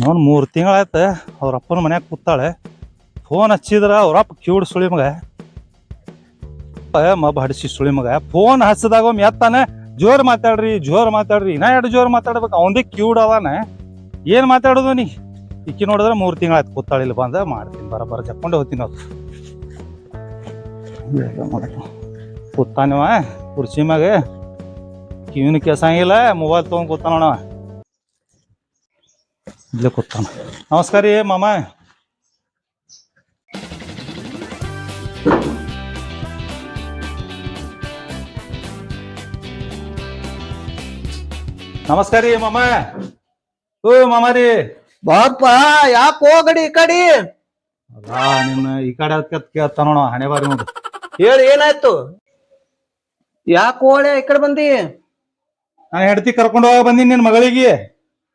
ನೋಡ್ ಮೂರು ತಿಂಗಳಾಯ್ತ ಅವ್ರ ಅಪ್ಪನ ಮನ್ಯಾಗ ಕೂತಾಳೆ. ಫೋನ್ ಹಚ್ಚಿದ್ರ ಅವ್ರ ಅಪ್ಪ ಕಿವಿಡ್ ಸುಳಿ ಮಗ. ಮಬ್ ಹಡಿಸಿ ಸುಳಿ ಮಗ. ಫೋನ್ ಹಚ್ಚಿದಾಗ ಒಮ್ಮೆ ಎತ್ತಾನೆ. ಜೋರ್ ಮಾತಾಡ್ರಿ ಜೋರ್ ಮಾತಾಡ್ರಿ. ಇನ್ನ ಎರಡು ಜೋರ್ ಮಾತಾಡ್ಬೇಕು. ಅವಂದೇ ಕಿವಿಡ್ ಅದಾನ. ಏನ್ ಮಾತಾಡೋದು ನೀ? ಇಕ್ಕಿ ನೋಡಿದ್ರೆ ಮೂರು ತಿಂಗಳಾಯ್ತು ಕೂತಾಳೆ, ಇಲ್ಲಿ ಬಂದ ಮಾಡ್ತೀನಿ. ಬರ ಬರ ಜಪ್ಕೊಂಡು ಹೋಗ್ತೀನಿ ಅವ್ರು. ಕೂತಾನವ, ಕುರ್ಚಿ ಮ್ಯಾಗ. ಕಿವಿನ ಕೆಸಂಗಿಲ್ಲ ಮೊಬೈಲ್ ತೊಗೊಂಡ್ ಕೂತಾನ ಅವ ಇಲ್ಲೇ ಕೂತಾನ. ನಮಸ್ಕಾರ ರೀ ಮಾಮ. ನಮಸ್ಕಾರ ರೀ ಮಾಮ. ಓ ಮಾಮ ರೀ. ಬಾಪ ಯಾಕ ಹೋಗಡಿ ಈ ಕಡಿ? ಅಲ್ಲಾ ನಿನ್ನ ಈ ಕಡೆ ಅದಕ್ಕೆ ಕೇಳ್ತಾನ ಹಣೆ ಬಾರಿ ನೋಡು. ಹೇಳಿ ಏನಾಯ್ತು? ಯಾಕ ಹೋಳೆ ಈ ಕಡೆ ಬಂದಿ? ನಾನು ಹೆಂಡತಿ ಕರ್ಕೊಂಡು ಹೋಗ ಬಂದೀನಿ ನಿನ್ನ ಮಗಳಿಗೆ.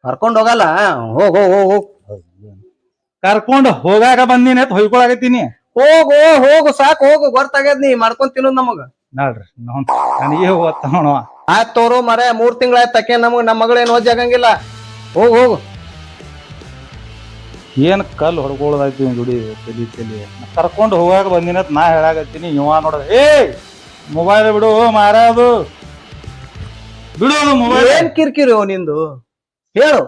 ಕರ್ಕೊಂಡ್ ಹೋಗಲ್ಲ ಹೋಗ್ ಹೋಗ್ ಹೋಗ್ ಹೋಗ್ ಕರ್ಕೊಂಡು ಹೋಗಾಕ ಬಂದೀನಿ ಅಂತ ಹೊಯ್ಕೊಳಕತ್ತೀನಿ ಹೋಗು ಹೋಗು ಸಾಕು ಹೋಗು ಗೊತ್ತಾಗ್ಯದ ನೀ ಮಾಡ್ಕೊಂಡ್ ತಿನ್ನೋದ್ ನಮಗ. ನೋಡ್ರಿ ನನಗೆ ಆಯ್ತ್ ತೋರು ಮರ ಮೂರ್ ತಿಂಗಳಾಯ್ತು ತಕೆ ನಮಗ್ ನಮ್ಮ ಮಗಳೇನು ಓದಿ ಆಗಂಗಿಲ್ಲ ಹೋಗು ಹೋಗು. ಏನ್ ಕಲ್ ಹೊಡ್ಕೊಳ್ಳೋದಾಯ್ತು ದುಡಿ ತಲಿ ತಲಿ. ಕರ್ಕೊಂಡು ಹೋಗಾಕ ಬಂದಿನ ನಾ ಹೇಳಾಕತ್ತೀನಿ ಇವ ನೋಡ ಏ ಮೊಬೈಲ್ ಬಿಡು ಮಾರಾದು. ಬಿಡು ಮೊಬೈಲ್ ಏನ್ ಕಿರಿಕಿರಿ ನಿಂದು? ಹೇಳು.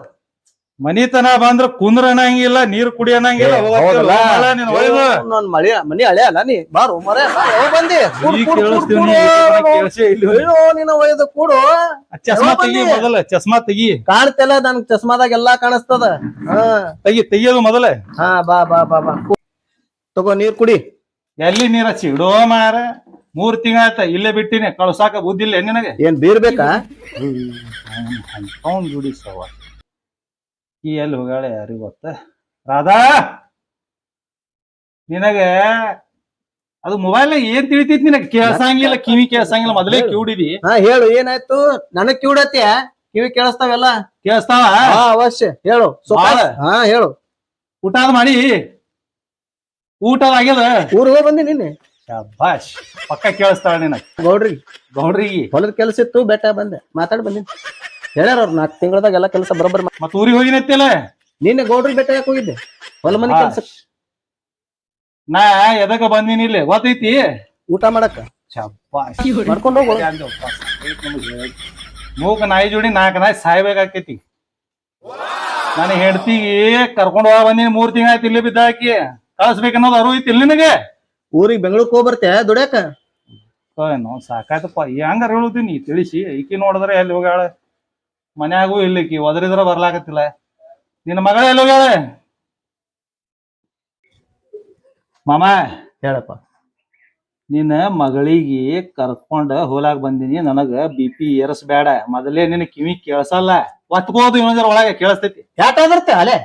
ಮನಿತನ ಬಂದ್ರ ಕುಂದ್ರ ಅನ್ನಂಗಿಲ್ಲ ನೀರ್ ಕುಡಿ ಅನ್ನಂಗಿಲ್ಲ ಹೌದಲ್ಲ? ನೀನ್ ಒಯ್ದು ನನ್ ಮಳಿ ಮನಿ ಹಳೆ ಅಲ್ಲ ನೀ? ಬಾರು ಮರೆ ಬಂದಿ. ಕೂಡು, ಈಗ ಕೂಡು, ಕೂಡು, ಕೇಳಿಸ್ತೀವಿ ನೀ, ಈ ತನ ಕೇಳ್ಸೇ ಇಲ್ಲ. ಅಯ್ಯೋ ನಿನ್ನ ಒಯ್ದು ಕೂಡು. ಚಸ್ಮಾ ತೆಗಿ ಮೊದಲ ಚಸ್ಮಾ ತೆಗಿ. ಕಾಣ್ತಿಲ್ಲ ನನ್ ಚಸ್ಮಾದಾಗ ಎಲ್ಲಾ ಕಾಣಿಸ್ತದ. ಹಾ. ತೆಗಿ ತೆಗಿಯೋದು ಮೊದಲ. ಹಾ ಬಾ ಬಾ ಬಾ ಬಾ. ಕು- ತಗೋ ನೀರ್ ಕುಡಿ. ಎಲ್ಲಿ ನೀರ ಹಚ್ಚಿ? ಇಡೋ ಮಾರ. ಮೂರ್ ತಿಂಗಳಾಯ್ತ ಇಲ್ಲೇ ಬಿಟ್ಟಿನಿ ಕಳ್ಸಾಕ ಬುದ್ಧಿ ಇಲ್ಲ ನಿನಗೆ? ಏನ್ ಬೀರ್ಬೇಕಾ ಅವ್ನ್ ಜೋಡಿ ಸವ. ಈ ಎಲ್ಲಿ ಹೋಗಾಳೆ ಯಾರಿ ಗೊತ್ತ? ರಾಧಾ! ನಿನಗೆ ಅದು ಮೊಬೈಲ್ ಏನ್ ತಿಳಿತೈತಿ ನಿನಗೆ? ಕೇಳ್ಸಂಗಿಲ್ಲ ಕಿವಿ ಕೇಳ್ಸಂಗಿಲ್ಲ ಮೊದಲೇ ಕಿವಿಡಿದಿ. ಹಾ ಹೇಳು ಏನಾಯ್ತು? ನನಗ್ ಕಿವಿಡತ್ತೆ ಕಿವಿ ಕೇಳಿಸ್ತಾವೆಲ್ಲ? ಕೇಳಿಸ್ತಾವ? ಹಾ ಅವಶ್ಯ ಹೇಳು ಬಾಳ. ಹಾ ಹೇಳು. ಊಟ ಅದ್ ಮಾಡಿ. ಊಟ ಅದ್ ಆಗ್ಯದ ಊರಿಗೆ ಹೋಗಿ ಬಂದಿ ನಿನ್ನೆ? ಶಬ್ಬಾಷ್ ಪಕ್ಕ ಕೇಳಿಸ್ತಾಳ ನಿನ್ನ. ಗೌಡ್ರಿ. ಗೌಡ್ರಿಗೆ ಹೊಲದ ಕೆಲಸ ಇತ್ತು ಬೆಟ್ಟ ಬಂದೆ. ಮಾತಾಡ್ ಬಂದಿನಿ. ಹೇಳ್ಯಾರ ಅವ್ರು ನಾಲ್ಕು ತಿಂಗಳದಾಗ ಎಲ್ಲ ಕೆಲಸ ಬರೋಬ್ಬರ ಮತ್ತೆ ಊರಿಗೆ ಹೋಗಿನತ್ತಿಲ್ಲ ನಿನ್ನೆ ಗೌಡ್ರಿ ಬೆಟ್ಟ ಯಾಕೆ ಹೋಗಿದ್ದೆ? ಹೊಲ ಮನೆ ಕೆಲಸ. ನಾ ಎದಕ ಬಂದಿನಿ ಇಲ್ಲಿ ಗೊತ್ತೈತಿ? ಊಟ ಮಾಡಕ್ಕ? ಶಬ್ಬಾಷ್ ಮಾಡ್ಕೊಂಡು ಹೋಗು ಮೂಕ ನಾಯಿ ಜೋಡಿ ನಾಲ್ಕು ನಾಯಿ ಸಾಯ್ಬೇಕಾಕೈತಿ ನಾನು ಹೆಂಡತಿಗೆ ಕರ್ಕೊಂಡು ಹೋಗ ಬಂದಿನಿ ಮೂರ್ ತಿಂಗಳ ಆಯ್ತು ಇಲ್ಲಿ ಬಿದ್ದಾಕಿ. ಕಳಿಸ್ಬೇಕನ್ನೋದು ಅರು ಐತಿ ಇಲ್ಲಿ ನಿನಗೆ? ಊರಿಗೆ ಬೆಂಗಳೂರಿಗೆ ಹೋಗಿ ಬರ್ತೆ ದುಡ್ಯಾಕ ಏನೋ ಸಾಕಾಯ್ತಪ್ಪ ಹೆಂಗ ಹೇಳುತ್ತೀನಿ ತಿಳಿಸಿ. ಈಕಿ ನೋಡಿದ್ರೆ ಎಲ್ಲಿ ಹೋಗ್ಯಾಳ? ಮನ್ಯಾಗೂ ಇಲ್ಲಿಕಿ ಒದರಿದ್ರ ಬರ್ಲಾಕತ್ತಿಲ್ಲ. ನಿನ್ನ ಮಗಳ ಎಲ್ಲಿ ಹೋಗ್ಯಾಳ? ಮಾಮ ಹೇಳಪ್ಪ. ನಿನ್ನ ಮಗಳಿಗೆ ಕರ್ಕೊಂಡ ಹೋಲಾಗ ಬಂದಿನಿ. ನನಗ ಬಿ ಪಿ ಏರಸ್ಬೇಡ. ಮೊದಲೇ ನಿನ್ನ ಕಿವಿ ಕೇಳಸಲ್ಲ. ಒತ್ಕೋದು ಇನ್ನೊಂದರ ಒಳಗೆ ಕೇಳಿಸ್ತೈತಿ. ಯಾಕೆ ಅದರ್ತೆ ಅಲೆ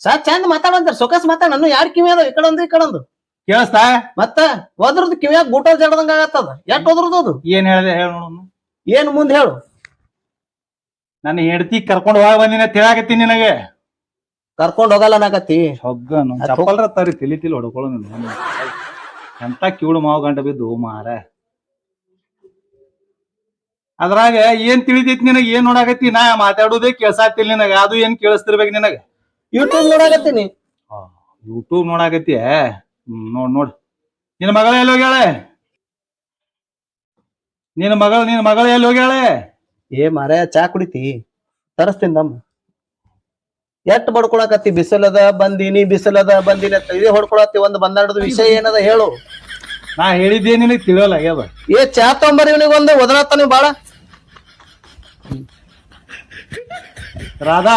ಸಾ ಚಂದ ಮಾತಾಡಂತಾರ ಸೊಕಸ್ ಮಾತಾಡ. ನಾನು ಯಾರ್ ಕಿವಿ ಅದ ಈ ಕಡೆ ಒಂದು ಈ ಕಡೊಂದು ಕೇಳಿಸ್ತಾ? ಮತ್ತ ಒದ್ರದ್ದು ಕಿವಿಯಾಗ ಗೂಟ ಜಡದಂಗ ಆಗತ್ತದ? ಎಟ್ ಹೋದ್ರದ್ದು ಅದು? ಏನ್ ಹೇಳಿದೆ? ಹೇಳ ನೋಡೋಣ ಏನ್ ಮುಂದ್ ಹೇಳು. ನನ್ನ ಹೆಂಡತಿ ಕರ್ಕೊಂಡು ಹೋಗ ಬಂದಿನ ತಿಳಾಕತ್ತಿ ನಿನಗೆ. ಕರ್ಕೊಂಡ್ ಹೋಗಲ್ಲ ನಾಕತ್ತಿ ಹೊಗ್ಗನು ಚಪ್ಪಲ್ರ ತರಿ ತಿಳಿ ತಿಳಿ ಹೊಡ್ಕೊಳ್ಳೋ ಎಂತ ಕಿವಳು ಮಾವು ಗಂಟ ಬಿದ್ದು ಮಾರ. ಅದ್ರಾಗ ಏನ್ ತಿಳಿತೈತಿ ನಿನಗ? ಏನ್ ನೋಡಾಕತ್ತಿ? ನಾ ಮಾತಾಡೋದೇ ಕೇಳ್ಸಾತಿಲ್ಲ ನಿನಗ. ಅದು ಏನ್ ಕೇಳಿಸ್ತಿರ್ಬೇಕು ನಿನಗ? ಯೂಟ್ಯೂಬ್ ನೋಡಾಕತ್ತೀನಿ. ಯೂಟ್ಯೂಬ್ ನೋಡಾಕತ್ತಿ ನೋಡ್ ನೋಡ್. ನಿನ್ನ ಮಗಳ ಎಲ್ಲಿ ಹೋಗ್ಯಾಳೆ? ನಿನ್ನ ಮಗಳ ನಿನ್ನ ಮಗಳ ಎಲ್ಲಿ ಹೋಗ್ಯಾಳೆ? ಏ ಮರ ಚಾ ಕುಡಿತಿ? ತರಸ್ತೀನಿ ನಮ್ಮ ಎಟ್ ಬಡ್ಕೊಳಕತ್ತಿ ಬಿಸಿಲದ ಬಂದೀನಿ ಬಿಸಿಲದ ಬಂದೀನಿ ಅಂತ ಇದೇ ಹೊಡ್ಕೊಳತ್ತಿ ಒಂದು ಬಂದಾಡದ ವಿಷಯ ಏನದ ಹೇಳು. ನಾ ಹೇಳಿದ್ದೆ ನಿನಗೆ ತಿಳಿಯೋಲ್ಲ ಆಗ್ಯದ ಏ ಚಾ ತೊಂಬರಿ ಇವನಿಗೆ ಒಂದು ಒದರಾತ ನೀವು ಬಾಳ. ರಾಧಾ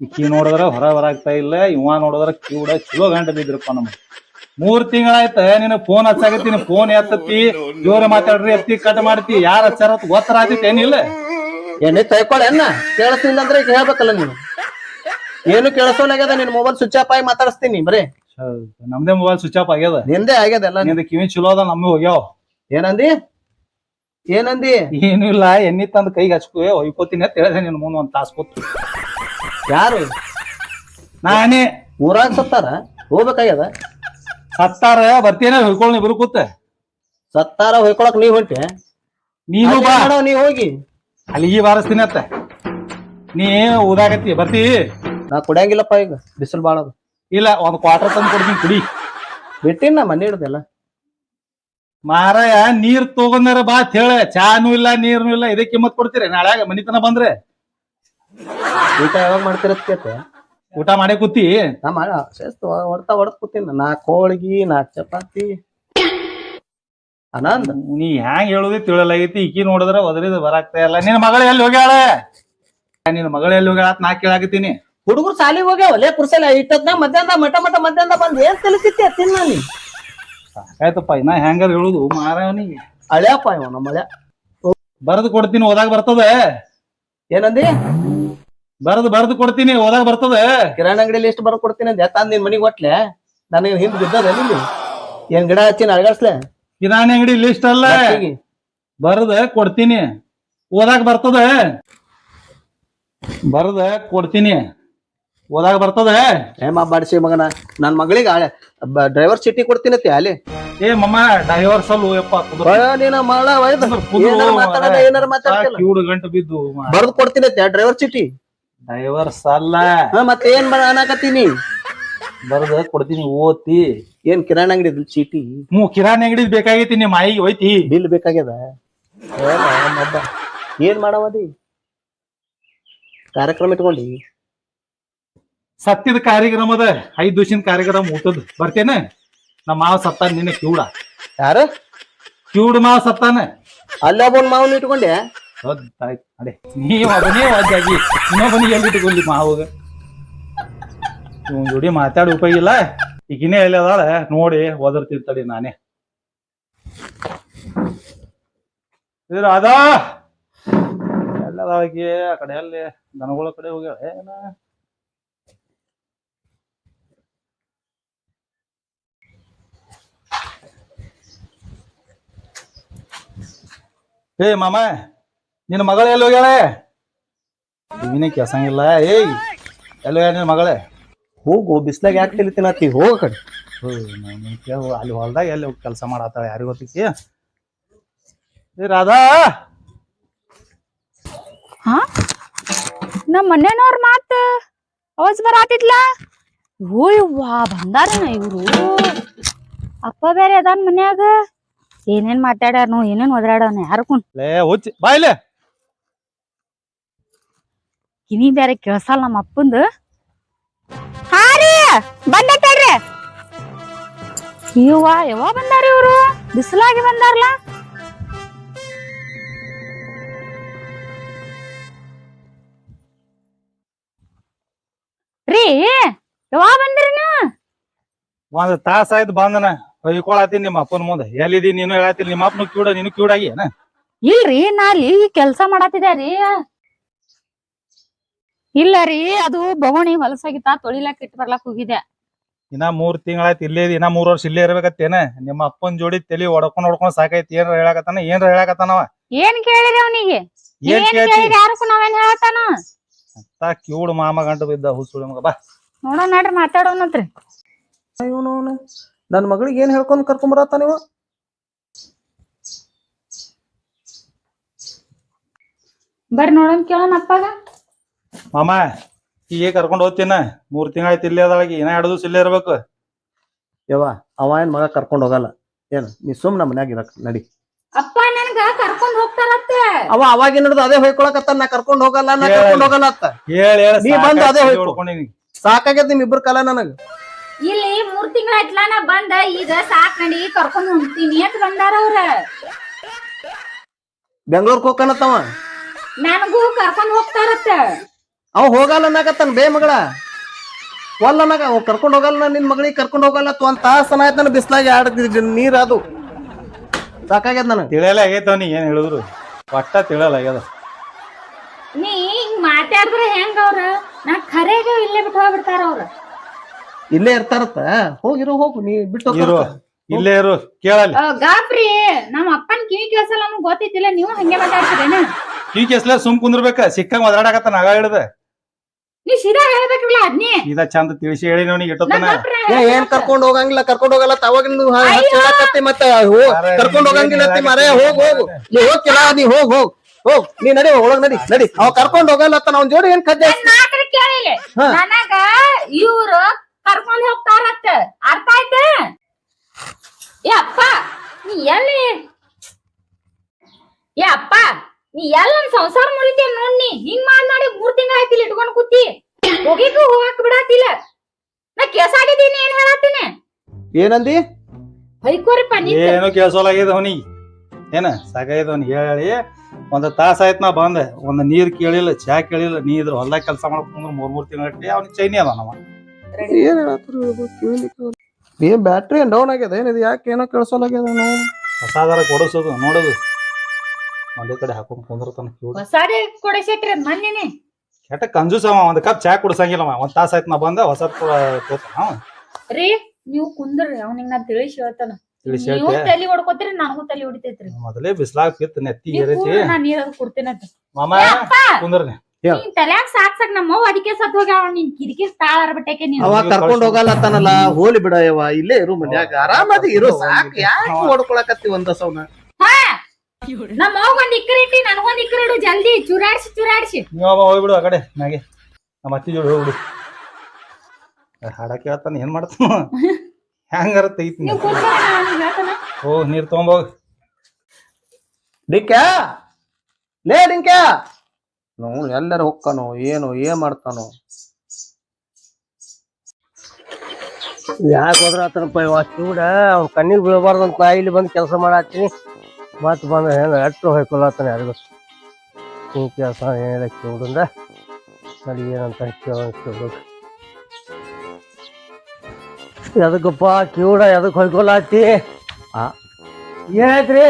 ಇಕ್ಕಿ ನೋಡಿದ್ರ ಹೊರ ಬರಾಗ್ತಾ ಇಲ್ಲ ಇವ ನೋಡಿದ್ರ ಕೂಡ ಚಲೋ ಗಂಟ ಬಿದ್ರಪ್ಪ ನಮ್ ಮೂರ್ ತಿಂಗಳಾಯ್ತ ನಿನಗ್ ಫೋನ್ ಹಚ್ಚಾಕತ್ತೀನಿ ಫೋನ್ ಎತ್ತತಿ ಜೋರ ಮಾತಾಡ್ರಿ ಎತ್ತಿ ಕಟ್ ಮಾಡ್ತಿ ಯಾರ ಹಚ್ಚಾರ ಗೊತ್ತರ ಆಗತ್ತೆ ಏನಿಲ್ಲ. ಎಣ್ಣೆ ತೈಕೊಳ ಎನ್ನ ಕೇಳಿಸ್ತಿಲ್ಲ ಅಂದ್ರೆ ಈಗ ಹೇಳ್ಬೇಕಲ್ಲ ನೀನು. ಏನು ಕೇಳಿಸೋಲಾಗ್ಯದ ನಿನ್ ಮೊಬೈಲ್ ಸ್ವಿಚ್ ಆಫ್ ಆಗಿ ಮಾತಾಡಿಸ್ತೀನಿ ಬರೀ. ನಮ್ದೇ ಮೊಬೈಲ್ ಸ್ವಿಚ್ ಆಫ್ ಆಗ್ಯದ. ನಿಂದೇ ಆಗ್ಯದ ಎಲ್ಲ. ನಿಂದ ಕಿವಿ ಚಲೋ ಅದ ನಮ್ಗೆ ಹೋಗ್ಯಾವ. ಏನಂದಿ? ಏನಂದಿ? ಏನು ಇಲ್ಲ ಎಣ್ಣಿ ತಂದ್ ಕೈಗೆ ಹಚ್ಕೋ ಹೊಯ್ಕೋತೀನಿ ಅಂತ ಹೇಳಿದೆ ನಿನ್ ಮುಂದ್ ಒಂದ್ ತಾಸ್ ಕೂತು. ಯಾರು? ನಾನೇ ಊರಾಗ ಸತ್ತಾರ? ಹೋಗ್ಬೇಕಾಗ್ಯದ? ಸತ್ತಾರ ಬರ್ತೀನ ಹೊಯ್ಕೊಳ್ಳಿ ಇಬ್ರು ಕೂತ. ಸತ್ತಾರ ಹೊಯ್ಕೊಳಕ್ ನೀವ್ ಹೊಂಟೆ ನೀನು ಬಾ. ನೀ ಹೋಗಿ. ಅಲ್ಲಿಗೆ ಬಾರಿಸ್ತೀನಿ ಅತ್ತ. ನೀ ಊದಾಗತ್ತಿ ಬರ್ತಿ. ನಾ ಕುಡಿಯಂಗಿಲ್ಲಪ್ಪ ಈಗ ಬಿಸಿಲು ಬಾಳ ಅದ. ಇಲ್ಲ ಒಂದ್ ಕ್ವಾರ್ಟರ್ ತಂದು ಕೊಡ್ತೀನಿ ಕುಡಿ. ಬಿಟ್ಟಿನ ಮನೆ ಹಿಡ್ದೆಲ್ಲ. ಮಾರಾಯ ನೀರ್ ತಗೊಂಡಾರ ಬಾ ಅಂತ ಹೇಳ. ಚಾನು ಇಲ್ಲ ನೀರ್ನು ಇಲ್ಲ ಇದಕ್ಕೆ ಕಿಮ್ಮತ್ ಕೊಡ್ತೀರಿ? ನಾಳ್ಯಾಗ ಮನಿತನ ಬಂದ್ರೆ. ಊಟ ಯಾವಾಗ ಮಾಡ್ತಿರತ್ ಕೇತ ಊಟ ಮಾಡೇ ಕೂತಿ? ನಾ ಮಾಡ ಸೇಸ್ತು ಹೊಡ್ತಾ ಹೊಡ್ದ್ ಕೂತೀನಿ. ನಾಲ್ಕು ಹೋಳ್ಗಿ ನಾಲ್ಕು ಚಪಾತಿ. ಅನಂದ್ ನೀ ಹ್ಯಾಂಗ ಹೇಳುದಿ ತಿಳಲಾಗೈತಿ ಈಕಿ ನೋಡಿದ್ರ ಒದರಿದ ಬರಾಕ್ತಾ ಇಲ್ಲ. ನಿನ್ನ ಮಗಳು ಎಲ್ಲಿ ಹೋಗ್ಯಾಳ? ನಿನ್ನ ಮಗಳ ಎಲ್ಲಿ ಹೋಗ್ಯಾಳ ಅಂತ ನಾ ಕೇಳಾಕತ್ತೀನಿ. ಹುಡುಗರು ಸಾಲಿ ಹೋಗ್ಯಾವ. ಲೇ ಕುರ್ಸಲ್ಲ ಇಟ್ಟದ್ನ ಮಧ್ಯಾಹ್ನ ಮಠ ಮಠ ಮಧ್ಯಾಹ್ನ ಬಂದ್ ಏನ್ ತಿಳಿಸಿತ್ತೆ ತಿನ್ನ ನೀ? ಸಾಕಾಯ್ತಪ್ಪ ಇನ್ನ ಹೆಂಗಾರ ಹೇಳುದು? ಮಾರವನಿಗೆ ಅಳ್ಯಪ್ಪ ಇವ ನಮ್ಮ ಅಳ್ಯ. ಬರದು ಕೊಡ್ತೀನಿ ಓದಾಗ ಬರ್ತದೆ. ಏನಂದಿ? ಬರದು ಬರ್ದು ಕೊಡ್ತೀನಿ ಹೋದಾಗ ಬರ್ತದ. ಕಿರಾಣಿ ಅಂಗಡಿಲಿ ಎಷ್ಟು ಬರೋ ಕೊಡ್ತೀನಿ ಅಂದೆ? ತಂದ್ ನಿನ್ ಮನಿಗ್ ಒಟ್ಲೆ? ನನಗೆ ಹಿಂದ್ ಬಿದ್ದದ ಏನ್ ಗಿಡ ಹಚ್ಚಿ ಅಳಗಾಡ್ಸ್ಲೆ ಕಿರಾಣಿ ಅಂಗಡಿ ಲಿಸ್ಟ್ ಅಲ್ಲ. ಬರ್ದ ಬರದ ಕೊಡ್ತೀನಿ. ಹೋದಾಗ ಬರ್ತದ. ಬರದ ಕೊಡ್ತೀನಿ. ಹೋದಾಗ ಬರ್ತದ. ಏ ಮಾಬಾಡಿಸಿ ಮಗನ. ನನ್ ಮಗಳಿಗೆ ಡ್ರೈವರ್ ಚೀಟಿ ಕೊಡ್ತೀನಿ ಅಲ್ಲಿ. ಏ ಮಮ್ಮ ಡ್ರೈವರ್ ಯಪ್ಪ ನೀನ ಮಾಡ ಏನಾರ ಮಾತಾಡಲ್ಲ ಏನಾರ ಮಾತಾಡ್ತಿಲ್ಲ. ಗಂಟೆ ಬಿದ್ದು ಬರ್ದು ಕೊಡ್ತೀನತಿ ಡ್ರೈವರ್ ಚೀಟಿ ಡೈವರ್ಸ್ ಅಲ್ಲ. ಹಾ ಮತ್ತೆ ಏನ್ ಬರ ಅನ್ನಕತ್ತೀನಿ ಬರದ ಕೊಡ್ತೀನಿ ಓತಿ ಏನ್ ಕಿರಾಣಿ ಅಂಗಡಿ ಚೀಟಿ? ಮೂ ಕಿರಾಣಿ ಅಂಗಡಿ ಬೇಕಾಗೈತಿ ನಿಮ್ಮ ಮಾಯಿಗೆ ಹೋಯ್ತಿ. ಬಿಲ್ ಬೇಕಾಗ್ಯದ? ಏನ್ ಮಬ್ಬ. ಏನ್ ಮಾಡವದಿ? ಕಾರ್ಯಕ್ರಮ ಇಟ್ಕೊಂಡಿ? ಸತ್ಯದ ಕಾರ್ಯಕ್ರಮದ ಐದ್ ದಿವಸಿನ ಕಾರ್ಯಕ್ರಮ ಊಟದ ಬರ್ತೇನ? ನಮ್ಮ ಮಾವ ಸತ್ತಾನ ನಿನ್ನ ಕ್ಯೂಡ. ಯಾರು? ಕ್ಯೂಡ್ ಮಾವ ಸತ್ತಾನ. ಅಲ್ಲ ಒಬ್ಬನ್ ಮಾವನ್ ಇಟ್ಕೊಂಡೆ? ಆಯ್ತು ಅಡೆ ಜೋಡಿ ಮಾತಾಡಿ ಉಪಯೋಗ ಇಲ್ಲ ಈಗಿನೇ ಎಲ್ಲಿ ಅದಾಳ ನೋಡಿ ತಡಿ ನಾನೇ ಅದಾ ಎಲ್ಲದಾಗಿ ಆ ಕಡೆ ಅಲ್ಲಿ ದನಗಳ ಕಡೆ ಹೋಗ್ಯಾಳ ಏನ ಹೇ ಮಾಮ ನಿನ್ನ ಮಗಳು ಎಲ್ಲಿ ಹೋಗ್ಯಾಳೆ? ನೀನೇ ಕೆಸಂಗಿಲ್ಲ ಏಯ್ ಎಲ್ಲಿ ಹೋಗ್ಯಾಳ ನಿನ್ನ ಮಗಳೇ? ಹೋಗು ಬಿಸ್ಲಾಗ ಯಾಕೆ ತಿಳಿತೀನತಿ ಹೋಗ ಕಡೆ. ಕೇಳು, ಅಲ್ಲಿ ಹೊಲ್ದಾಗ ಎಲ್ಲಿ ಹೋಗಿ ಕೆಲಸ ಮಾಡತ್ತಾಳ? ಯಾರಿಗ ಗೊತ್ತೈತಿ ಏ ರಾಧಾ! ಹಾ? ನಮ್ಮ ಮನೆಯವ್ರ ಮಾತ್ ಅವಾಜ್ ಬರಾತಿದ್ಲ ಓ ವಾ ಬಂದಾರೇನ ಇವ್ರು. ಅಪ್ಪ ಬೇರೆ ಅದಾನ ಮನ್ಯಾಗ. ಏನೇನ್ ಮಾತಾಡ್ಯಾರ ಏನೇನ್ ಒದರಾಡವನ ಯಾರು ಲೇ ಹುಚ್ಚಿ ಬಾಯ್ಲೆ ಕಿವಿ ಬೇರೆ ಕೇಳ್ಸಲ್ಲ ನಮ್ಮ ಅಪ್ಪಂದು. ಹಾರಿ ರೀ ಬಂದೈತೇಳ್ರಿ ಇವ್ವ ಯಾವಾಗ ಬಂದಾರ ಇವ್ರು? ಬಿಸಿಲಾಗಿ ಬಂದಾರಲ್ಲ ರೀ ಯಾವ ಬಂದ್ರಿ ನೀವು? ಒಂದ್ ತಾಸ ಆಯ್ತು ಬಂದನ. ಹೊಯ್ಕೊಳತೀನಿ ನಿಮ್ಮ ಅಪ್ಪನ ಮುಂದೆ. ಎಲ್ಲಿದಿ ನೀನು ಹೇಳತ್ತೀನಿ. ನಿಮ್ಮ ಅಪ್ಪನ ಕ್ಯೂಡ ನೀನು ಕ್ಯೂಡಾಗಿ ಏನ? ಇಲ್ರಿ ನಾ ಅಲ್ಲಿ ಕೆಲ್ಸ ಮಾಡತ್ತಿದ್ದೆ ರೀ. ಇಲ್ಲ ರೀ ಅದು ಬವಣಿ ಹೊಲಸಾಗಿತ್ತ ತೊಳಿಲಾಕ್ ಇಟ್ಟು ಬರ್ಲಾಕ್ ಹೋಗಿದ್ದೆ ಇನ್ನ ಮೂರ್ ತಿಂಗಳಾಯ್ತು ಇಲ್ಲೇ ಇದಿ, ಇನ್ನ ಮೂರ್ ವರ್ಷ ಇಲ್ಲೇ ಇರ್ಬೇಕತ್ತೇನ? ನಿಮ್ಮ ಅಪ್ಪನ ಜೋಡಿ ತಲಿ ಹೊಡ್ಕೊಂಡ್ ಹೊಡ್ಕೊಂಡ್ ಸಾಕೈತಿ ಏನ್ ಹೇಳಕತ್ತಾನ ಏನ್ರ ಹೇಳಕತ್ತಾನವ ಏನ್ ಕೇಳಿರಿ ಅವನಿಗೆ? ಏನ್ ಏನ್ ಕೇಳ್ತಿ? ಕೇಳಿರಿ ಯಾರಕ್ಕೂ ನಾವೇನ್ ಹೇಳತ್ತಾನ ತಾ ಕ್ಯೂಡ್ ಮಾಮ ಗಂಟು ಬಿದ್ದ ಹುಸುಳಿ ಮಗ ಬಾ. ನೋಡೋಣ ನಡ್ರಿ ಮಾತಾಡೋಣಂತ್ರಿ ಇವನು ನನ್ನ ಮಗಳಿಗೆ ಏನ್ ಹೇಳ್ಕೊಂಡ್ ಕರ್ಕೊಂಬರತ್ತ ನೀವು ಬರ್ರಿ ನೋಡೋಣ ಕೇಳೋಣ ಅಪ್ಪಾಗ. ಮಾಮ ಈಗ ಕರ್ಕೊಂಡು ಹೋಗ್ತೀನ? ಮೂರ್ ತಿಂಗಳಾಯ್ತು ಇಲ್ಲೇ ಅದಾಗಿ ಏನ ಎರಡು ದಿವಸ ಇಲ್ಲೇ ಇರ್ಬೇಕು. ಯವ್ವ ಅವ ಏನ್ ಮಗ ಕರ್ಕೊಂಡು ಹೋಗಲ್ಲ? ಏನ್ ನೀ ಸುಮ್ ನಮ್ಮ ಮನ್ಯಾಗ ಇರಕ್ ನಡಿ. ಅಪ್ಪ ನನ್ಗ ಕರ್ಕೊಂಡ್ ಹೋಗ್ತಾರತ್ತೆ. ಅವ ಅವಾಗ ನಡ್ದು ಅದೇ ಹೊಯ್ಕೊಳಕತ್ತ ನಾ ಕರ್ಕೊಂಡ್ ಹೋಗಲ್ಲ ನಾ ಕರ್ಕೊಂಡು ಹೋಗಲ್ಲ ಅತ್ತ ಹೇಳ ಹೇಳ ನೀ ಬಂದ್ ಅದೇ ಹೊಯ್ಕೊಂಡಿನಿ ಸಾಕಾಗ್ಯದ ನಿಮ್ ಇಬ್ರು ಕಾಲ ನನಗ? ಇಲ್ಲಿ ಮೂರ್ ತಿಂಗಳಾಯ್ತಲ್ಲ ನಾ ಬಂದ ಈಗ ಸಾಕ್ ನಡಿ ಕರ್ಕೊಂಡ್ ಹೋಗ್ತೀನಿ ಅಂತ ಬಂದಾರ ಅವ್ರ. ಬೆಂಗ್ಳೂರ್ಕ್ ಹೋಗ್ಕನತ್ತವ ನನಗೂ ಕರ್ಕೊಂಡ್ ಹೋಗ್ತಾರತ್ತ. ಅವ ಹೋಗಲ್ಲ ಅನ್ನಕತ್ತಾನ ಬೇ ಮಗಳ. ಒಲ್ಲ ಅನ್ನಕ ಅವ ಕರ್ಕೊಂಡ್ ಹೋಗಲ್ಲ ನಾ ನಿನ್ ಮಗಳಿಗೆ ಕರ್ಕೊಂಡ್ ಹೋಗಲ್ಲ ತು ಒಂದ್ ತಾಸನ ಆಯ್ತು ನನ್ನ ಬಿಸ್ಲಾಗ ಆಡ್ತಿದ್ ನೀರ್ ಅದು. ಸಾಕಾಗ್ಯದ ನನ್ ತಿಳಿಯಲ್ಲ ಆಗೈತವ ನೀ ಏನ್ ಹೇಳಿದ್ರು? ಒಟ್ಟ ತಿಳಿಯಲ್ಲ ಆಗ್ಯದ. ನೀ ಹಿಂಗ್ ಮಾತಾಡಿದ್ರೆ ಹೆಂಗ ಅವ್ರ? ನಾ ಖರೇಗ ಇಲ್ಲೇ ಬಿಟ್ಟು ಹೋಗ್ಬಿಡ್ತಾರ ಅವ್ರ. ಇಲ್ಲೇ ಇರ್ತಾರತ್ತ. ಹೋಗಿರೋ ಹೋಗು ನೀ ಬಿಟ್ಟು ಇರು. ಇಲ್ಲೇ ಇರು ಕೇಳಲ್ಲ. ಗಾಬ್ರಿ ನಮ್ಮ ಅಪ್ಪನ ಕಿವಿ ಕೇಳಿಸಲ್ಲ ನಮ್ಗೆ ಗೊತ್ತಿತ್ತಿಲ್ಲ ನೀವು ಹಂಗೆ ಮಾತಾಡ್ತೀರೇನ? ಈ ಕೆಸ್ಲ ಸುಮ್ ಕುಂದ್ರಬೇಕ ಸಿಕ್ಕಂಗ್ ಒದರಾಡಕತ್ತಾನ ನಗ ಹಿಡ್ದ. ನೀವ್ ಸೀದಾ ಹೇಳ್ಬೇಕಲ್ಲ ಅದ್ನೇ ಇದ ಚಂದ ತಿಳಿಸಿ ಹೇಳಿ ನೋಡಿ ಇಟ್ಟತನ. ಏ ಏನ್ ಕರ್ಕೊಂಡ್ ಹೋಗಂಗಿಲ್ಲ ಕರ್ಕೊಂಡ್ ಹೋಗಲ್ಲ ತಾವಾಗ ನೀವು ಹೇಳಕತ್ತಿ ಮತ್ತ ಕರ್ಕೊಂಡ್ ಹೋಗಂಗಿಲ್ಲ ಅತ್ತಿ ಮಾರೇ ಹೋಗ್ ಹೋಗು. ನೀ ಹೋಗ್ತಿಲ್ಲ ನೀ ಹೋಗ್ ಹೋಗ್ ಹೋಗ್. ನೀ ನಡಿ ಒಳಗ್ ನಡಿ ನಡಿ. ಅವ ಕರ್ಕೊಂಡ್ ಹೋಗಲ್ಲ ಅವ್ನ ಜೋಡಿ ಏನ್ ಕದ್ದೆ? ಕೇಳಿಲ್ಲ. ನನಗ ಇವ್ರು ಕರ್ಕೊಂಡ್ ಹೋಗ್ತಾರತ್ತ ಅರ್ಥ ಆಯ್ತ? ಏ ಅಪ್ಪ ನೀ ಎಲ್ಲಿ? ಏ ಅಪ್ಪ. ನೀ ಎಲ್ಲ ಸಂಸಾರ ಮುರಿತೀಯ ನೋಡ್ ನೀ? ಹಿಂಗ್ ಮಾಡ್ ಮಾಡಿ ಮೂರ್ ತಿಂಗಳ ಆಯ್ತಿಲ್ಲ ಇಟ್ಕೊಂಡ್ ಕೂತಿ. ಹೋಗಿಗೂ ಹೋಗಾಕ್ ಬಿಡಾತಿಲ್ಲ. ನಾ ಕೇಸಾಗಿದ್ದೀನಿ ಏನ್ ಹೇಳತ್ತೀನಿ? ಏನಂದಿ? ಹೈಕೋರಿ ನೀ ಏನೋ ಕೇಳ್ಸೋಲಾಗ್ಯದ ಅವನಿಗೆ? ಏನ ಸಾಕಾಗ್ಯದ ಅವ್ನಿಗೆ? ಹೇಳಿ ಒಂದ್ ತಾಸ ಆಯ್ತು ನಾ ಬಂದೆ. ಒಂದ್ ನೀರ್ ಕೇಳಿಲ್ಲ ಚಾ ಕೇಳಿಲ್ಲ. ನೀ ಇದ್ರ ಹೊಲ್ದಾಗ ಕೆಲಸ ಮಾಡಕ್ ಕುಂದ್ರ ಮೂರ್ ಮೂರ್ ತಿಂಗಳ ಅವ್ನಿಗೆ ಚೈನಿ ಅದ ನಮ್ಮ ಏನ್ ಹೇಳತ್ರು ಏನ್ ಬ್ಯಾಟ್ರಿ ಏನ್ ಡೌನ್ ಆಗ್ಯದ? ಏನಿದೆ? ಯಾಕೆ ಏನೋ ಕೇಳಿಸೋಲಾಗ್ಯದ? ನಾವು ಹೊಸಾದಾರ ಕೊಡಿಸೋದು ನೋಡೋದು. ಒಂದೇ ಕಡೆ ಹಾಕೊಂಡ್ ಕುಂದಿರ್ತಾನ ಕಿವುಡ ಹೊಸಾರಿ ಕೊಡಿಸೈತ್ರಿ ಮೊನ್ನೆನೆ. ಕೆಟ್ಟ ಕಂಜೂಸ್ ಅವ ಒಂದ್ ಕಪ್ ಚಾ ಕುಡ್ಸಂಗಿಲ್ಲ ಅವ ಒಂದ್ ತಾಸ ಆಯ್ತು ನಾ ಬಂದ ಹೊಸ ತೋತಾನ ರೀ ನೀವು ಕುಂದ್ರಿ ಅವ್ನಿಗ್ ನಾ ತಿಳಿಸಿ ಹೇಳ್ತಾನ. ತಿಳಿಸಿ ನೀವು ಹೇಳ್ತೆ ತಲಿ ಹೊಡ್ಕೋತೀರಿ ನನಗೂ ತಲಿ ಹೊಡಿತೈತ್ರಿ. ಮೊದಲೇ ಬಿಸ್ಲಾಗ ಕಿತ್ ನೆತ್ತಿ ಏರೈತಿ. ನಾ ನೀರ್ ಅದು ಕೊಡ್ತೇನಂತ ಮಾಮ ನೀನ್ ತಲ್ಯಾಗ ಸಾಕ್ ಸಾಕ್ ನಮ್ಮ ಅವ್ವ ಅದಕ್ಕೆ ಸತ್ ಹೋಗ್ಯಾವ ನಿನ್ ಕಿರಿಕಿರಿ ತಾಳ ಬಿಟ್ಟಕ್ಕೆ ನೀನು. ಅವ ಕರ್ಕೊಂಡ್ ಹೋಗಲ್ಲ ತಾನಲ್ಲ ಹೋಲಿ ಬಿಡ ಯವ್ವ ಇಲ್ಲೇ ಇರು ಮನ್ಯಾಗ. ಆರಾಮದಿ ಇರು ಸಾಕ್ ಯಾಕೆ ಹೊಡ್ಕೊಳಕತ್ತಿ ಒಂದ ಸೌನ ನಮ್ಮ ಅವ್ವ ಒಂದ್ ಇಕ್ಕರ್ ಇಟ್ಟಿ ನನಗೊಂದ್ ಇಕ್ಕರ್ ಇಡು ಜಲ್ದಿ ಚುರಾಡ್ಸಿ ಚುರಾಡ್ಸಿ. ಅವ ಹೋಗ್ಬಿಡು ಆ ಕಡೆ ನಾಗೆ ನಮ್ಮ ಅತ್ತಿ ಜೋಡಿ ಹೋಗ್ಬಿಡು ಹಾಡ ಕೇಳ್ತಾನ ಏನ್ ಮಾಡ್ತಾನ. ಹೆಂಗಾರ ತೆಗಿತೀನಿ. ನೀವ್ ಕೂತ್ಕೊಳ್ಳಿ, ನಾ ಅವ್ನಿಗ್ ಹೇಳ್ತಾನ. ಓ ನೀರ್ ತಗೊಂಬೋಗ ಡಿಂಕ್ಯಾ? ಲೇ ಡಿಂಕ್ಯಾ? ನಾವು ಎಲ್ಲರ ಹೋಗ್ತಾನೋ ಏನು ಏನ್ ಮಾಡ್ತಾನೋ. ಯಾಕೆ ಹೋದ್ರ ಆತನಪ್ಪ ಇವ? ಚೂಡ ಅವ್ನ ಕಣ್ಣಿಗೆ ಬೀಳಬಾರ್ದಂತ ಅಂತ ನಾ ಇಲ್ಲಿ ಬಂದು ಕೆಲಸ ಮಾಡತ್ತೀನಿ. ಮತ್ತೆ ಬಂದ ಹೆಂಗ ಎಟ್ಟು ಹೊಯ್ಕೊಳತ್ತಾನೆ ಯಾರಿಗೂ ಹಿಂಗೆ ಕೆಲಸ ಏನಿಲ್ಲ ಕಿವುಡಿಂದ ನಡಿ ಏನಂತ ಕೇಳೋ ಕೇಳ್ಬೇಕು. ಎದಕ್ಕಪ್ಪ ಕಿವುಡ ಎದಕ್ ಹೊಯ್ಕೊಲಾತಿ ಆ. ಏನಾಯ್ತ್ರಿ?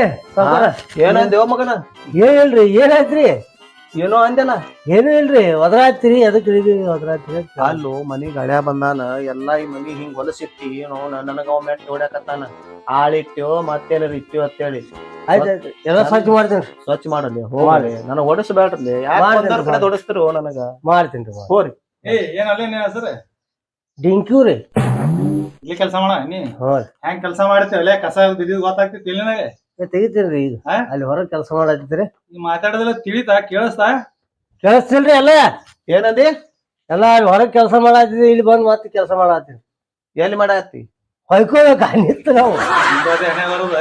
ಏನಂದೇವ ಮಗನ? ಏನ್ ಹೇಳ್ರಿ ಏನಾಯ್ತ್ರಿ ಏನೋ ಅಂದೆನ ಏನು ಇಲ್ರಿ ಒದರಾತ್ರಿ ಎದಕ್ ಇಳಿದಿ ಒದರಾತ್ರಿ ಕಾಲು. ಅಲ್ಲೋ ಮನಿಗ್ ಹಳ್ಯಾ ಬಂದಾನ ಎಲ್ಲಾ ಈ ಮನಿ ಹಿಂಗ್ ಹೊಲಸಿಟ್ಟಿ ಏನೋ ನನಗ ಒಮ್ಮೆ ಮೆಟ್ ಹೊಡ್ಯಾಕತ್ತಾನ. ಆಳಿಟ್ಟ್ಯೋ ಮತ್ತೇನಾರ ಅಂತ ಹೇಳಿ. ಆಯ್ತ್ ಎಲ್ಲ ಸ್ವಚ್ಛ ಮಾಡ್ತೀನಿ ಸ್ವಚ್ಛ ಮಾಡಲಿ ಹೋಗಿ ನನಗ್ ಹೊಡಸ್ಬೇಡ್ರಿ. ಒಂದೊಂದ್ ಕಡೆ. ಹೊಡಸ್ತಿರೋ ನನಗ? ಮಾಡ್ತೀನಿ ರೀ ಹೋರಿ ಏ ಏನ್ ಅಲ್ಲೇ ನೀನ್ ಹೆಸರು? ಡಿಂಕ್ಯೂ ರೀ ಇಲ್ಲಿ ಕೆಲಸ ಮಾಡ ನೀ? ಹ್ಞೂ ಹೆಂಗ್ ಕೆಲಸ ಮಾಡ್ತೇವೆ ಅಲ್ಲೇ ಕಸ ಬಿದ್ದಿದ್ ಗೊತ್ತಾಗ್ತೈತಿ ಇಲ್ಲಿ ನನಗೆ. ತೆಗಿತೀನ್ರಿ ಈಗ. ಅಲ್ಲಿ ಹೊರಗೆ ಕೆಲಸ ಮಾಡತ್ತಿದ್ರಿ ನೀ ಮಾತಾಡೋದೆಲ್ಲ ತಿಳಿತಾ ಕೇಳಿಸ್ತಾ? ಕೇಳಿಸ್ತಿಲ್ರಿ ಎಲ್ಲ? ಏನಂದಿ? ಎಲ್ಲ ಅಲ್ಲಿ ಹೊರಗೆ ಕೆಲಸ ಮಾಡತ್ತಿದ್ರಿ ಇಲ್ಲಿ ಬಂದು ಮತ್ತೆ ಕೆಲಸ ಮಾಡತ್ತೀನಿ ಎಲ್ಲಿ ಮಾಡಾತಿ ಹೊಯ್ಕೋಬೇಕು ನಿಂತು ನಾವು ಅದೇ ಹಣೆ ಬರೋದ?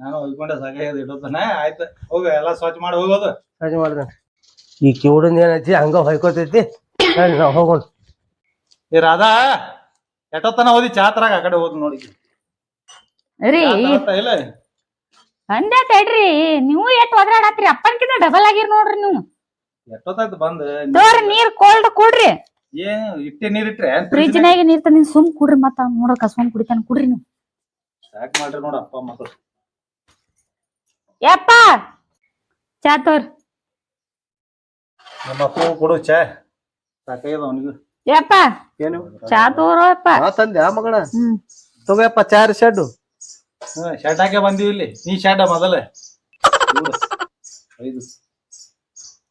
ನಾನು ಹೊಯ್ಕೊಂಡೆ ಸಾಕಾಗ್ಯದ ಇಡೋತನ. ಆಯ್ತು ಹೋಗ ಎಲ್ಲ ಸ್ವಚ್ಛ ಮಾಡಿ ಹೋಗೋದು. ಸ್ವಚ್ಛ ಮಾಡ್ತೇನೆ ಈ ಕಿವುಡಿಂದ ಏನೈತಿ ಹಂಗ ಹೊಯ್ಕೋತೈತಿ. ಸರಿ ನಾವು ಹೋಗೋಣ. ಈ ರಾಧಾ ಎಷ್ಟೊತ್ತನ ಓದಿ ಚಾತ್ರಾಗ ಆ ಕಡೆ ಹೋದ್ ನೋಡಿ ರೀ ಚಾ ಇಲ್ಲ? ಅಂದೇ ತಡ್ರಿ ನೀವು ಎಟ್ ಒದ್ರಾಡತ್ರಿ ಅಪ್ಪನ್ಕಿಂತ ಡಬಲ್ ಆಗಿರ್ ನೋಡ್ರಿ ನೀವು. ಎಷ್ಟೊತ್ತಾಯ್ತು ಬಂದ್? ತೋರಿ ನೀರ್ ಕೋಲ್ಡ್ ಕೊಡ್ರಿ. ಏನ್ ಇಟ್ಟೆ ನೀರ್ ಇಟ್ರೆ ಫ್ರಿಜ್ ನಾಗ ನೀರ್ ತಂದಿ ಸುಮ್ ಕುಡ್ರಿ ಮತ್ತ ಅವ್ನ್ ನೋಡ ಕಸ್ಕೊಂಡ್ ಕುಡಿತಾನ ಕುಡ್ರಿ ನೀವು. ಸಾಕ್ ಮಾಡ್ರಿ ನೋಡ ಅಪ್ಪ ಮಕ್ಕಳು ಯಪ್ಪ! ಚಾ ತೋರ್. ನಮ್ಮ ಅಪ್ಪ ಕೊಡು ಚಾ. ಸಾಕಾಗ್ಯದ ಅವನಿಗೂ. ಯಪ್ಪ! ಏನು? ಚಾ ತೋರೋ ಯಪ್ಪ. ನಾ ತಂದೆ ಆ ಮಗಳ ಹ್ಮ್. ತಗೋಯಪ್ಪ ಚಾರ್ ಶೆಡ್ಡು. ಹ್ಮ್ ಶರ್ಟ್ ಹಾಕಿ ಬಂದಿವಿ ಇಲ್ಲಿ. ನೀ ಶರ್ಟ್ ಮೊದಲ. ಐದು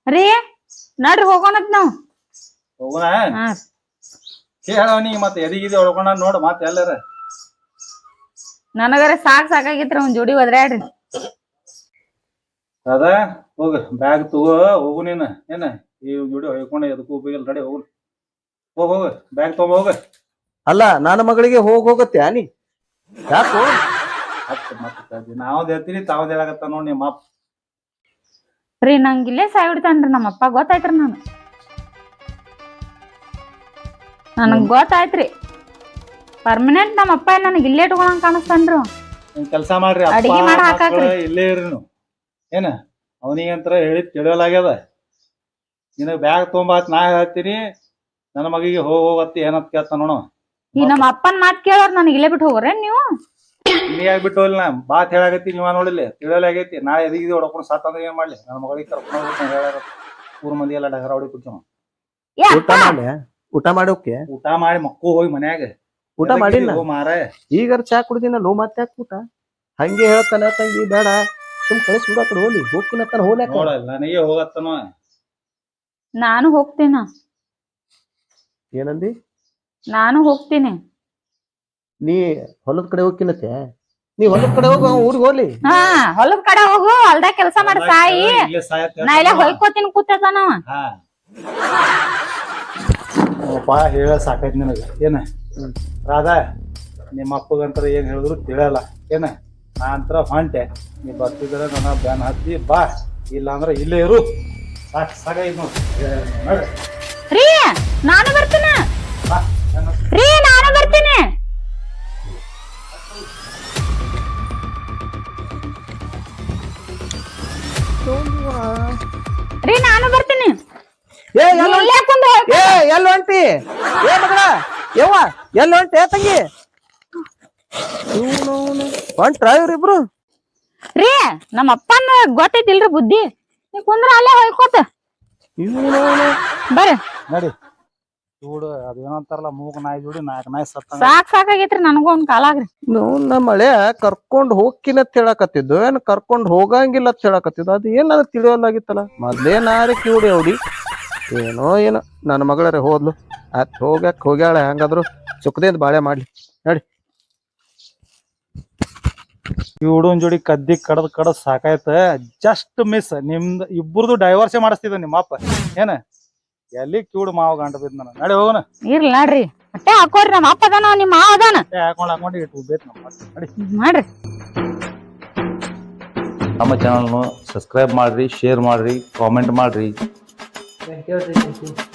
ರೀ ನಡ್ರಿ ಹೋಗೋಣತ್ ನಾವ್. ಹೋಗೋಣ? ಹಾ. ಹೇಳ ಅವನಿಗೆ ಮತ್ತೆ ಎದಿಗಿದಿ ಹೊಡ್ಕೊಂಡ ನೋಡು ಮತ್ತೆ ಎಲ್ಲಾರ. ನನಗರ ಸಾಕ್ ಸಾಕಾಗಿತ್ರಿ ಅವ್ನ್ ಜೋಡಿ ಒದ್ರಾಡ್ರಿ. ಅದ ಹೋಗ ಬ್ಯಾಗ್ ತಗೋ ಹೋಗು ನೀನು. ಏನ? ಈ ಜೋಡಿ ಹೊಯ್ಕೊಂಡು ಎದಕ್ಕೂ ಹೋಗಿಲ್ಲ ರೆಡಿ ಹೋಗು. ಹೋಗ ಹೋಗ ಬ್ಯಾಗ್ ತಗೊಂಡ್ ಹೋಗ. ಅಲ್ಲ ನನ್ನ ಮಗಳಿಗೆ ಹೋಗ್ ಹೋಗತ್ತೆ ಅನಿ ಯಾಕೋ? ನಾವ್ ಹೇಳ್ತೀನಿ ತಾವ್ ಹೇಳಕತ್ತ ನೋಡಿ ನಿಮ್ಮ ಅಪ್ಪ ರೀ ನಂಗಿಲ್ಲೇ ಇಲ್ಲೇ ನಮ್ಮಪ್ಪ ಬಿಡ್ತಾನ್ರಿ ನಮ್ಮ ಅಪ್ಪ ಗೊತ್ತಾಯ್ತ್ರಿ ನಾನು ನನಗ್ ಗೊತ್ತಾಯ್ತ್ರಿ. ಪರ್ಮನೆಂಟ್ ನಮ್ಮ ಅಪ್ಪ ನನಗ್ ಇಲ್ಲೇ ಇಟ್ಕೊಳಂಗ್ ಕಾಣಿಸ್ತಾನ್ರು. ಕೆಲಸ ಮಾಡ್ರಿ ಅಪ್ಪ ಮಾಡಿ ಮಾಡ್ ಹಾಕಾಕ್ರಿ. ಮಕ್ಳು ಇಲ್ಲೇ ಇರ್ರಿ ನೀವು. ಏನ? ಅವನಿಗಂತ್ರ ಹೇಳಿ ತಿಳಿಯಲಾಗ್ಯದ. ನಿನಗ್ ಬ್ಯಾಗ್ ತೊಗೊಂಬಾತ್ ನಾ ಹೇಳ್ತೀನಿ. ನನ್ನ ಮಗಿಗೆ ಹೋಗ್ ಹೋಗತ್ತಿ ಏನಂತ ಕೇಳ್ತಾನ ನೋಡೋ ಈ ನಮ್ಮ ಅಪ್ಪನ್ ಮಾತ್ ಕೇಳೋರ್ ನನ್ ಇಲ್ಲೇ ಬಿಟ್ಟು ಹೋಗ್ರೇನ್ ನೀವು? ನೀ ಆಗ್ಬಿಟ್ಟು ಹೋಗ್ಲಿ ನಾ? ಬಾತ್ ಹೇಳಾಗತ್ತಿ ನೀವ ನೋಡಿಲ್ಲ ತಿಳಿಯಲಾಗೈತಿ. ನಾ ಎದಿಗಿದ್ ಹೊಡ್ಕೊಂಡು ಸಾತ್ ಅಂದ್ರೆ ಏನ್ ಮಾಡ್ಲಿ? ನನ್ನ ಮಗಳಿಗೆ ಕರ್ಕೊಂಡು ಹೇಳ ಊರ್ ಮಂದಿ ಎಲ್ಲ ಡಗರ ಹೊಡಿ ಕುಟ್ಟ ಏ ಊಟ ಮಾಡಿ ಊಟ ಮಾಡೋಕೆ? ಊಟ ಮಾಡಿ ಮಕ್ಕಳು ಹೋಗಿ ಮನ್ಯಾಗ. ಊಟ ಮಾಡಿಲ್ಲ? ಮಾರ ಈಗಾರ ಚಾ ಕುಡ್ದಿನ ಲೋ ಯಾಕೆ ಊಟ ಹಂಗೆ ಹೇಳ್ತಾನ ತಂಗಿ ಬೇಡ. ಸುಮ್ ಕಳಿಸ್ ಬಿಡ ಹೋಗಿ ಹೋಗ್ತೀನತ್ತಾನ ಹೋಗ್ಲಾಕ ನೋಡ ನನಗೆ ಹೋಗತ್ತನ? ನಾನು ಹೋಗ್ತೀನ. ಏನಂದಿ? ನಾನು ಹೋಗ್ತೀನಿ. ನೀ ಹೊಲದ ಕಡೆ ಹೋಗ್ತೀನತ್ತೆ ನೀ ಹೊಲದ ಕಡೆ ಹೋಗು ಊರಿಗೆ ಹೋಗ್ಲಿ. ಹಾ ಹೊಲದ ಕಡೆ ಹೋಗು. ಹೊಲ್ದಾಗ ಕೆಲಸ ಮಾಡಿ ಸಾಯಿ. ನಾ ಇಲ್ಲ ಹೊಯ್ಕೋತೀನಿ ಕೂತದ ಹಾ. ಅಪ್ಪ ಹೇಳ ಸಾಕೈತಿ ನಿನಗ. ಏನ? ರಾಧಾ ನಿಮ್ಮ ಅಪ್ಪಗಂತರ ಏನು ಹೇಳಿದ್ರು ತಿಳಿಯಲ್ಲ ಏನ? ನಾ ಅಂತರ ಹೊಂಟೆ. ನೀ ಬರ್ತಿದ್ರೆ ನನ್ನ ಬ್ಯಾನ್ ಹತ್ತಿ ಬಾ. ಇಲ್ಲ ಅಂದ್ರೆ ಇಲ್ಲೇ ಇರು. ಸಾಕ್ ಸಾಕಾಯ್ತು ನೋಡಿ. ರೀ ನಾನು ಬರ್ತೀನಿ. ರೀ ನಾನು ಬರ್ತೀನಿ. ರೀ ನಾನು ಬರ್ತೀನಿ. ಏ ಎಲ್ಲ ಎಲ್ಲಿ ಹೊಂಟಿ ಏ ಮಗಳ ಯವ್ವ ಎಲ್ಲಿ ಹೊಂಟಿ ಏ ತಂಗಿ? ಹೊಂಟ್ರ ಇವ್ರಿಬ್ರು ರೀ ನಮ್ಮ ಅಪ್ಪನ ಗೊತ್ತೈತಿಲ್ರಿ ಬುದ್ಧಿ? ನೀ ಕುಂದ್ರ ಅಲ್ಲೇ ಹೊಯ್ಕೋತ ಬರ್ರಿ. ನಡಿ. ಚೂಡು ಅದೇನಂತಾರಲ್ಲ ಮೂಗ್ ನಾಯಿ ಜೋಡಿ ನಾಲ್ಕು ನಾಯಿ ಸತ್ತ ಸಾಕ್ ಸಾಕಾಗೈತ್ರಿ ನನಗೂ ಒಂದ್ ಕಾಲಾಗ್ರಿ ನಮ್ಮ ಮಳೆ ಕರ್ಕೊಂಡ್ ಹೋಗ್ಕಿನ ಅಂತ ಹೇಳಕತ್ತಿದ್ದು ಏನ್ ಕರ್ಕೊಂಡ್ ಹೋಗಂಗಿಲ್ಲ ಅಂತ ಹೇಳಕತ್ತಿದ್ದು ಅದು ಏನಾದ್ರು ನನಗೆ ತಿಳಿಯೋಲಾಗಿತ್ತಲ್ಲ ಮೊದ್ಲೇ ಕ್ಯೂಡಿ ಕಿವುಡಿ ಅವಡಿ? ಏನೋ ಏನೋ. ನನ್ನ ಮಗಳರೆ ಹೋದ್ಲು. ಆತ್ ಹೋಗ್ಯಾಕ ಹೋಗ್ಯಾಳ ಹೆಂಗಾದ್ರು ಸುಖದಿಂದ ಬಾಳೆ ಮಾಡ್ಲಿ. ನಡಿ. ಈ ಹುಡುಗನ್ ಜೋಡಿ ಕದ್ದಿ ಕಡದ್ ಕಡದ್ ಸಾಕಾಯ್ತ. ಜಸ್ಟ್ ಮಿಸ್ ನಿಮ್ದು ಇಬ್ಬರದು ಡೈವರ್ಸೇ ಮಾಡಿಸ್ತಿದ್ದ ನಿಮ್ಮ ಅಪ್ಪ. ಏನ? ಎಲ್ಲಿ ಕಿವುಡು ಮಾವ ಗಂಡ ಬಿದ್ದ ನಾನು. ನಡಿ ಹೋಗೋಣ. ಇರ್ಲಿ ನಡ್ರಿ. ಮತ್ತೆ ಹಾಕೋರಿ ನಮ್ಮ ಅಪ್ಪ ಅದಾನ ನಿಮ್ಮ ಮಾವ ಅದಾನ. ಏ, ಹಾಕೊಂಡ್ ಹಾಕೊಂಡು ಇಟ್ಟು ಬೇಕು ನಮ್ಮ ನಡಿ. ಮಾಡ್ರಿ. ನಮ್ಮ ಚಾನಲ್ನು ಸಬ್ಸ್ಕ್ರೈಬ್ ಮಾಡ್ರಿ ಶೇರ್ ಮಾಡ್ರಿ ಕಾಮೆಂಟ್ ಮಾಡ್ರಿ. 对就是这些信